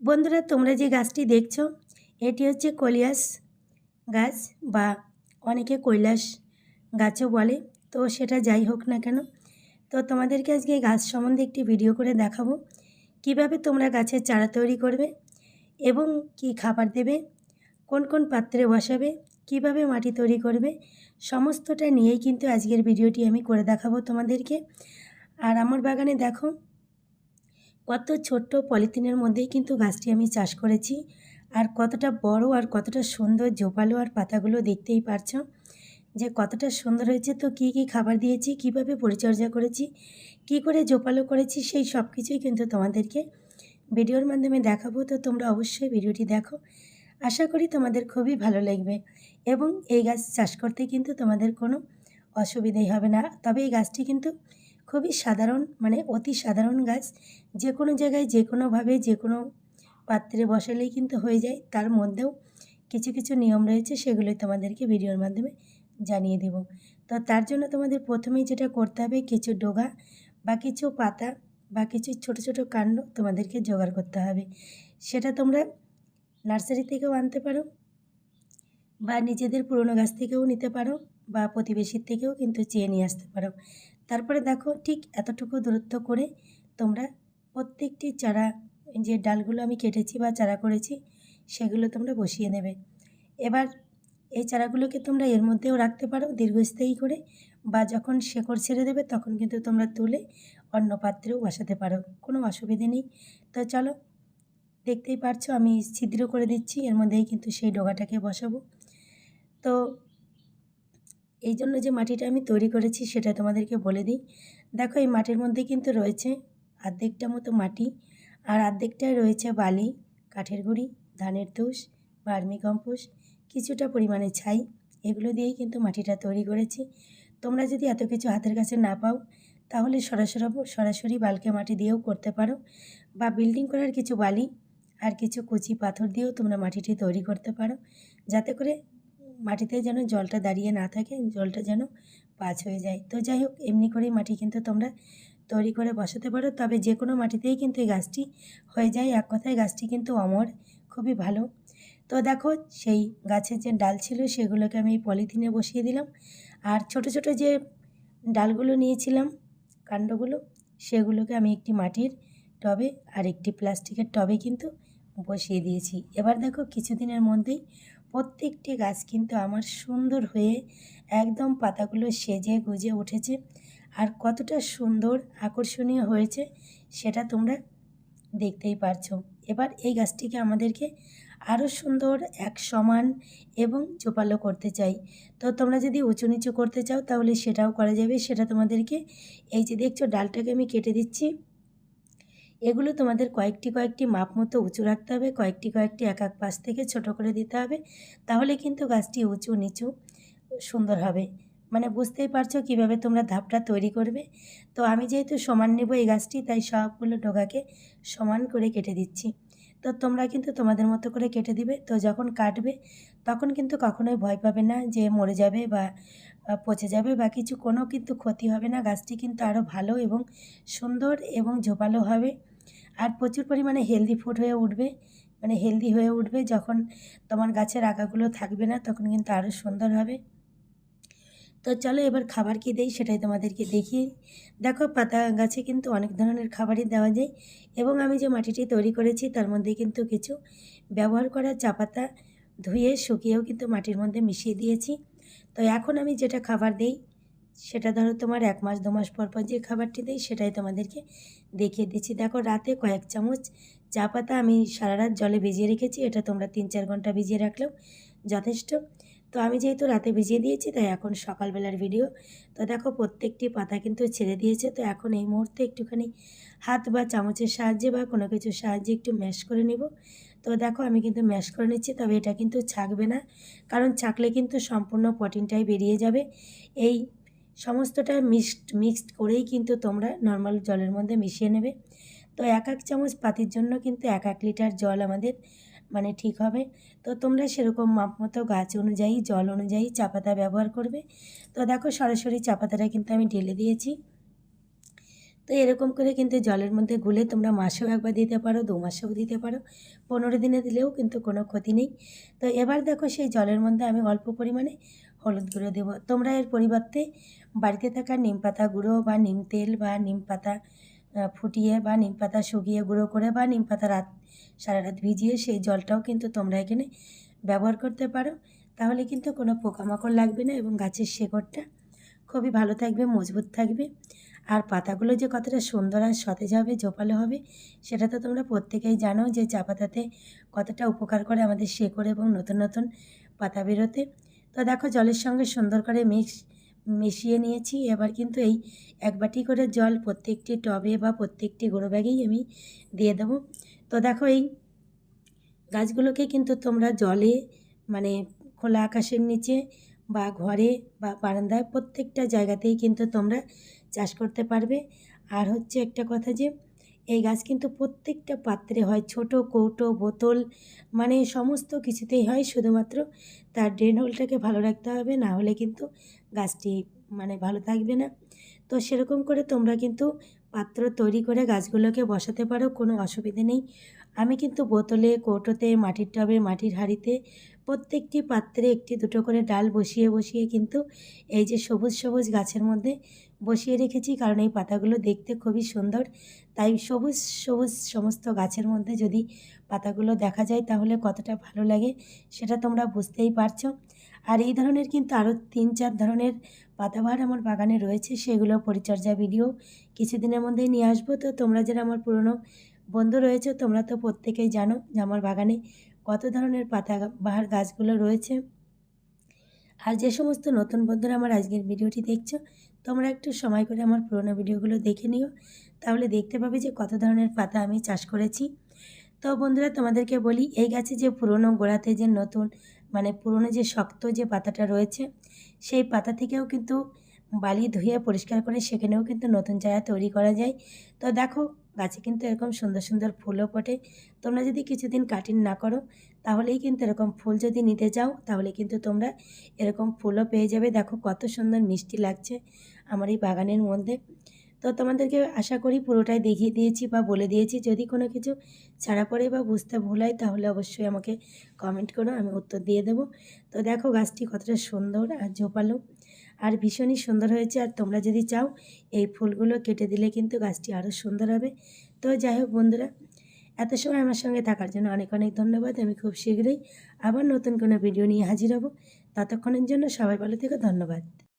বন্ধুরা, তোমরা যে গাছটি দেখছ, এটি হচ্ছে কলিয়াস গাছ বা অনেকে কৈলাস গাছও বলে। তো সেটা যাই হোক না কেন, তো তোমাদেরকে আজকে গাছ সম্বন্ধে একটি ভিডিও করে দেখাবো। কীভাবে তোমরা গাছের চারা তৈরি করবে এবং কি খাবার দেবে, কোন কোন পাত্রে বসাবে, কীভাবে মাটি তৈরি করবে, সমস্তটা নিয়েই কিন্তু আজকের ভিডিওটি আমি করে দেখাবো তোমাদেরকে। আর আমার বাগানে দেখো কত ছোট্ট পলিথিনের মধ্যেই কিন্তু গাছটি আমি চাষ করেছি। আর কতটা বড় আর কতটা সুন্দর জোপালো আর পাতাগুলো দেখতেই পারছ। যে কতটা সুন্দর হয়েছে। তো কী কী খাবার দিয়েছি, কীভাবে পরিচর্যা করেছি, কি করে জোপালো করেছি, সেই সব কিছুই কিন্তু তোমাদেরকে ভিডিওর মাধ্যমে দেখাবো। তো তোমরা অবশ্যই ভিডিওটি দেখো। আশা করি তোমাদের খুবই ভালো লাগবে এবং এই গাছ চাষ করতে কিন্তু তোমাদের কোনো অসুবিধাই হবে না। তবে এই গাছটি কিন্তু খুবই সাধারণ মানে অতি সাধারণ গাছ। যে কোনো জায়গায় যে কোনোভাবে যে কোনো পাত্রে বসালেই কিন্তু হয়ে যায়। তার মধ্যেও কিছু কিছু নিয়ম রয়েছে, সেগুলোই তোমাদেরকে ভিডিওর মাধ্যমে জানিয়ে দেব। তো তার জন্য তোমাদের প্রথমেই যেটা করতে হবে, কিছু ডোগা বা কিছু পাতা বা কিছু ছোট ছোট কাণ্ড তোমাদেরকে জোগাড় করতে হবে। সেটা তোমরা নার্সারি থেকেও আনতে পারো বা নিজেদের পুরনো গাছ থেকেও নিতে পারো বা প্রতিবেশীর থেকেও কিন্তু চেয়ে নিয়ে আসতে পারো। তারপরে দেখো ঠিক এতটুকু দূরত্ব করে তোমরা প্রত্যেকটি চারা, যে ডালগুলো আমি কেটেছি বা চারা করেছি, সেগুলো তোমরা বসিয়ে নেবে। এবার এই চারাগুলোকে তোমরা এর মধ্যেও রাখতে পারো দীর্ঘস্থায়ী করে বা যখন শেকড় ছেড়ে দেবে তখন কিন্তু তোমরা তুলে অন্য পাত্রেও বসাতে পারো, কোনো অসুবিধে নেই। তো চলো, দেখতেই পারছ আমি ছিদ্র করে দিচ্ছি, এর মধ্যেই কিন্তু সেই ডোগাটাকে বসাবো। তো এই জন্য যে মাটিটা আমি তৈরি করেছি সেটা তোমাদেরকে বলে দিই। দেখো, এই মাটির মধ্যে কিন্তু রয়েছে আর্ধেকটা মতো মাটি আর আর্ধেকটায় রয়েছে বালি, কাঠের গুঁড়ি, ধানের তুষ ভার্মি কম্পোস্ট, কিছুটা পরিমাণে ছাই। এগুলো দিয়েই কিন্তু মাটিটা তৈরি করেছি। তোমরা যদি এত কিছু হাতের কাছে না পাও, তাহলে সরাসরি সরাসরি বালকে মাটি দিয়েও করতে পারো বা বিল্ডিং করার কিছু বালি আর কিছু কুচি পাথর দিয়েও তোমরা মাটিটি তৈরি করতে পারো। যাতে করে মাটিতে যেন জলটা দাঁড়িয়ে না থাকে, জলটা যেন পাঁচ হয়ে যায়। তো যাই হোক, এমনি করেই মাটি কিন্তু তোমরা তৈরি করে বসাতে পারো। তবে যে কোনো মাটিতেই কিন্তু এই গাছটি হয়ে যায়। এক কথায় গাছটি কিন্তু অমর, খুবই ভালো। তো দেখো, সেই গাছের যে ডাল ছিল, সেগুলোকে আমি পলিথিনে বসিয়ে দিলাম। আর ছোট ছোট যে ডালগুলো নিয়েছিলাম, কাণ্ডগুলো, সেগুলোকে আমি একটি মাটির টবে আর একটি প্লাস্টিকের টবে কিন্তু বসিয়ে দিয়েছি। এবার দেখো, কিছুদিনের মধ্যেই প্রত্যেকটি গাছ কিন্তু আমার সুন্দর হয়ে একদম পাতাগুলো সেজে গুজে উঠেছে। আর কতটা সুন্দর, আকর্ষণীয় হয়েছে সেটা তোমরা দেখতেই পারছ। এবার এই গাছটিকে আমাদেরকে আরও সুন্দর, এক সমান এবং চোপালো করতে চাই। তো তোমরা যদি উঁচু নিচু করতে চাও তাহলে সেটাও করা যাবে। সেটা তোমাদেরকে এই যে দেখছ, ডালটাকে আমি কেটে দিচ্ছি। এগুলো তোমাদের কয়েকটি কয়েকটি মাপ মতো উঁচু রাখতে হবে, কয়েকটি কয়েকটি এক এক পাশ থেকে ছোট করে দিতে হবে, তাহলে কিন্তু গাছটি উঁচু নিচু সুন্দর হবে। মানে বুঝতেই পারছ কীভাবে তোমরা ধাপটা তৈরি করবে? তো আমি যেহেতু সমান নেব এই গাছটি, তাই সবগুলো ডোগাকে সমান করে কেটে দিচ্ছি। তো তোমরা কিন্তু তোমাদের মতো করে কেটে দিবে, তো যখন কাটবে তখন কিন্তু কখনোই ভয় পাবে না যে মরে যাবে বা পচে যাবে বা কিছু, কোনো কিন্তু ক্ষতি হবে না, গাছটি কিন্তু আরও ভালো এবং সুন্দর এবং ঝোপালো হবে। আর প্রচুর পরিমাণে হেলদি ফুড হয়ে উঠবে। মানে হেলদি হয়ে উঠবে যখন তোমার গাছের আগাগুলো থাকবে না, তখন কিন্তু আরও সুন্দর হবে। তো চলো এবার খাবার কী দেই সেটাই তোমাদেরকে দেখিয়ে। দেখো পাতা গাছে কিন্তু অনেক ধরনের খাবারই দেওয়া যায় এবং আমি যে মাটিটি তৈরি করেছি তার মধ্যে কিন্তু কিছু ব্যবহার করা চা পাতা ধুয়ে শুকিয়েও কিন্তু মাটির মধ্যে মিশিয়ে দিয়েছি। তো এখন আমি যেটা খাবার দেই সেটা ধরো তোমার এক মাস, দু মাস পর পর যে খাবারটি দেই সেটাই তোমাদেরকে দেখিয়ে দিচ্ছি। দেখো, রাতে কয়েক চামচ চা পাতা আমি সারা রাত জলে ভিজিয়ে রেখেছি। এটা তোমরা তিন চার ঘণ্টা ভিজিয়ে রাখলেও যথেষ্ট। তো আমি যেহেতু রাতে ভিজিয়ে দিয়েছি, তাই এখন সকালবেলার ভিডিও। তো দেখো, প্রত্যেকটি পাতা কিন্তু ছেড়ে দিয়েছে। তো এখন এই মুহূর্তে একটুখানি হাত বা চামচের সাহায্যে বা কোনো কিছুর সাহায্যে একটু ম্যাশ করে নেব। তো দেখো, আমি কিন্তু ম্যাশ করে নিচ্ছি, তবে এটা কিন্তু ছাকবে না। কারণ ছাকলে কিন্তু সম্পূর্ণ প্রোটিনটাই বেরিয়ে যাবে। এই সমস্তটা মিক্সড মিক্সড করেই কিন্তু তোমরা নর্মাল জলের মধ্যে মিশিয়ে নেবে। তো এক এক চামচ পাতির জন্য কিন্তু এক এক লিটার জল আমাদের মানে ঠিক হবে। তো তোমরা সেরকম মাপ মতো গাছ অনুযায়ী, জল অনুযায়ী চা পাতা ব্যবহার করবে। তো দেখো সরাসরি চা পাতাটা কিন্তু আমি ঢেলে দিয়েছি। তো এরকম করে কিন্তু জলের মধ্যে গুলে তোমরা মাসেও একবার দিতে পারো, দু মাসেও দিতে পারো। পনেরো দিনে দিলেও কিন্তু কোনো ক্ষতি নেই। তো এবার দেখো সেই জলের মধ্যে আমি অল্প পরিমাণে হলুদ গুঁড়ো দেবো। তোমরা এর পরিবর্তে বাড়িতে থাকা নিম পাতা গুঁড়ো বা নিম তেল বা নিম পাতা ফুটিয়ে বা নিম পাতা শুকিয়ে গুঁড়ো করে বা নিম পাতা রাত, সারা রাত ভিজিয়ে সেই জলটাও কিন্তু তোমরা এখানে ব্যবহার করতে পারো। তাহলে কিন্তু কোনো পোকামাকড় লাগবে না এবং গাছের শেকড়টা খুবই ভালো থাকবে, মজবুত থাকবে। আর পাতাগুলো যে কতটা সুন্দর আর সতেজ হবে জোপালো হবে, সেটা তো তোমরা প্রত্যেকেই জানো যে চা পাতাতে কতটা উপকার করে আমাদের শেকড় এবং নতুন নতুন পাতা বেরোতে। তো দেখো জলের সঙ্গে সুন্দর করে মিক্স, মিশিয়ে নিয়েছি। এবার কিন্তু এই এক বাটি করে জল প্রত্যেকটি টবে বা প্রত্যেকটি গুঁড়ো ব্যাগেই আমি দিয়ে দেবো। তো দেখো এই গাছগুলোকে কিন্তু তোমরা জলে মানে খোলা আকাশের নিচে বা ঘরে বা বারান্দায় প্রত্যেকটা জায়গাতেই কিন্তু তোমরা চাষ করতে পারবে। আর হচ্ছে একটা কথা যে এই গাছ কিন্তু প্রত্যেকটা পাত্রে হয়, ছোট, কৌটো, বোতল মানে সমস্ত কিছুতেই হয়। শুধুমাত্র তার ড্রেন হোলটাকে ভালো রাখতে হবে, না হলে কিন্তু গাছটি মানে ভালো থাকবে না। তো সেরকম করে তোমরা কিন্তু পাত্র তৈরি করে গাছগুলোকে বসাতে পারো, কোনো অসুবিধে নেই। আমি কিন্তু বোতলে, কৌটোতে, মাটির টবে, মাটির হাঁড়িতে প্রত্যেকটি পাত্রে একটি দুটো করে ডাল বসিয়ে বসিয়ে কিন্তু এই যে সবুজ সবুজ গাছের মধ্যে বসিয়ে রেখেছি কারণ এই পাতাগুলো দেখতে খুবই সুন্দর। তাই সবুজ সবুজ সমস্ত গাছের মধ্যে যদি পাতাগুলো দেখা যায় তাহলে কতটা ভালো লাগে সেটা তোমরা বুঝতেই পারছ। আর এই ধরনের কিন্তু আরও তিন, চার ধরনের পাতাবাহার আমার বাগানে রয়েছে, সেগুলো পরিচর্যা ভিডিও কিছুদিনের মধ্যেই নিয়ে আসব। তো তোমরা যারা আমার পুরনো বন্ধু রয়েছে তোমরা তো প্রত্যেকেই জানো যে আমার বাগানে কত ধরনের পাতা বাহার গাছগুলো রয়েছে? আর যে সমস্ত নতুন বন্ধুরা আমার আজকের ভিডিওটি দেখছ, তোমরা একটু সময় করে আমার পুরোনো ভিডিওগুলো দেখে নিও। তাহলে দেখতে পাবে যে কত ধরনের পাতা আমি চাষ করেছি। তো বন্ধুরা, তোমাদেরকে বলি, এই গাছে যে পুরনো গোড়াতে যে নতুন মানে পুরনো যে শক্ত যে পাতাটা রয়েছে, সেই পাতা থেকেও কিন্তু বালি ধুয়ে পরিষ্কার করে সেখানেও কিন্তু নতুন চারা তৈরি করা যায়। তো দেখো গাছে কিন্তু এরকম সুন্দর সুন্দর ফুলও ফোটে। তোমরা যদি কিছুদিন কাটিং না করো, তাহলেই কিন্তু এরকম ফুল যদি নিতে চাও, তাহলে কিন্তু তোমরা এরকম ফুলও পেয়ে যাবে। দেখো কত সুন্দর মিষ্টি লাগছে আমার এই বাগানের মধ্যে। তো তোমাদেরকে আশা করি পুরোটাই দেখিয়ে দিয়েছি বা বলে দিয়েছি। যদি কোনো কিছু ছাড়া পড়ে বা বুঝতে ভুল হয়, তাহলে অবশ্যই আমাকে কমেন্ট করো, আমি উত্তর দিয়ে দেবো। তো দেখো গাছটি কতটা সুন্দর আর ঝোপালো। আর ভীষণই সুন্দর হয়েছে। আর তোমরা যদি চাও, এই ফুলগুলো কেটে দিলে কিন্তু গাছটি আরও সুন্দর হবে। তো যাই হোক বন্ধুরা, এত সময় আমার সঙ্গে থাকার জন্য অনেক অনেক ধন্যবাদ। আমি খুব শীঘ্রই আবার নতুন কোনো ভিডিও নিয়ে হাজির হব। ততক্ষণের জন্য সবাই ভালো থেকে, ধন্যবাদ।